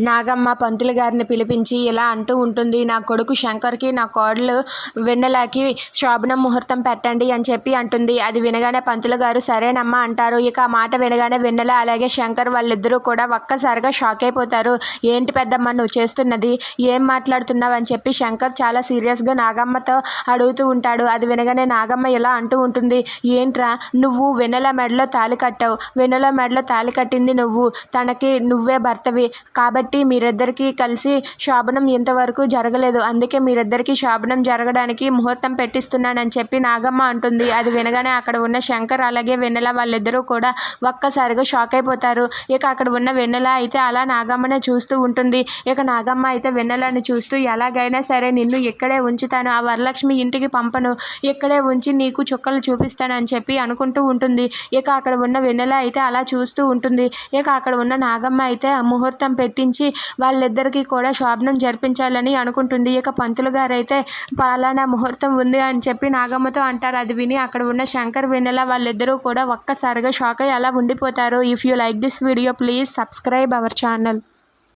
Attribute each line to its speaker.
Speaker 1: నాగమ్మ పంతులు గారిని పిలిపించి ఇలా అంటూ ఉంటుంది నా కొడుకు శంకర్కి నా కోడలు వెన్నెలకి శోభనం ముహూర్తం పెట్టండి అని చెప్పి అంటుంది. అది వినగానే పంతులు గారు సరేనమ్మా అంటారు. ఇక ఆ మాట వినగానే వెన్నెల అలాగే శంకర్ వాళ్ళిద్దరూ కూడా ఒక్కసారిగా షాక్ అయిపోతారు. ఏంటి పెద్దమ్మ నువ్వు చేస్తున్నది? ఏం మాట్లాడుతున్నావు? అని చెప్పి శంకర్ చాలా సీరియస్గా నాగమ్మతో అడుగుతూ ఉంటాడు. అది వినగానే నాగమ్మ ఇలా అంటూ ఉంటుంది ఏంట్రా నువ్వు వెన్నెల మెడలో తాళి కట్టావు. వెన్నెల మెడలో తాళి కట్టింది నువ్వు. తనకి నువ్వే భర్తవి. కాబట్టి మీరిద్దరికీ కలిసి శోభనం ఇంతవరకు జరగలేదు. అందుకే మీరిద్దరికీ శోభనం జరగడానికి ముహూర్తం పెట్టిస్తున్నానని చెప్పి నాగమ్మ అంటుంది. అది వినగానే అక్కడ ఉన్న శంకర్ అలాగే వెన్నెల వాళ్ళిద్దరూ కూడా ఒక్కసారిగా షాక్ అయిపోతారు. ఇక అక్కడ ఉన్న వెన్నెల అయితే అలా నాగమ్మనే చూస్తూ ఉంటుంది. ఇక నాగమ్మ అయితే వెన్నెలని చూస్తూ ఎలాగైనా సరే నిన్ను ఇక్కడే ఉంచుతాను. ఆ వరలక్ష్మి ఇంటికి పంపను. ఇక్కడే ఉంచి నీకు చుక్కలు చూపిస్తానని చెప్పి అనుకుంటూ ఉంటుంది. ఇక అక్కడ ఉన్న వెన్నెల అయితే అలా చూస్తూ ఉంటుంది. ఇక అక్కడ ఉన్న నాగమ్మ అయితే ఆ ముహూర్తం పెట్టించి వాళ్ళిద్దరికీ కూడా శోభనం జరిపించాలని అనుకుంటుంది. ఇక పంతులు గారైతే పలానా ముహూర్తం ఉంది అని చెప్పి నాగమ్మతో అంటారు. అది విని అక్కడ ఉన్న శంకర్ వెన్నెల వాళ్ళిద్దరూ కూడా ఒక్కసారిగా షాక్ అయ్యి అలా ఉండిపోతారు. If you like this video please subscribe our channel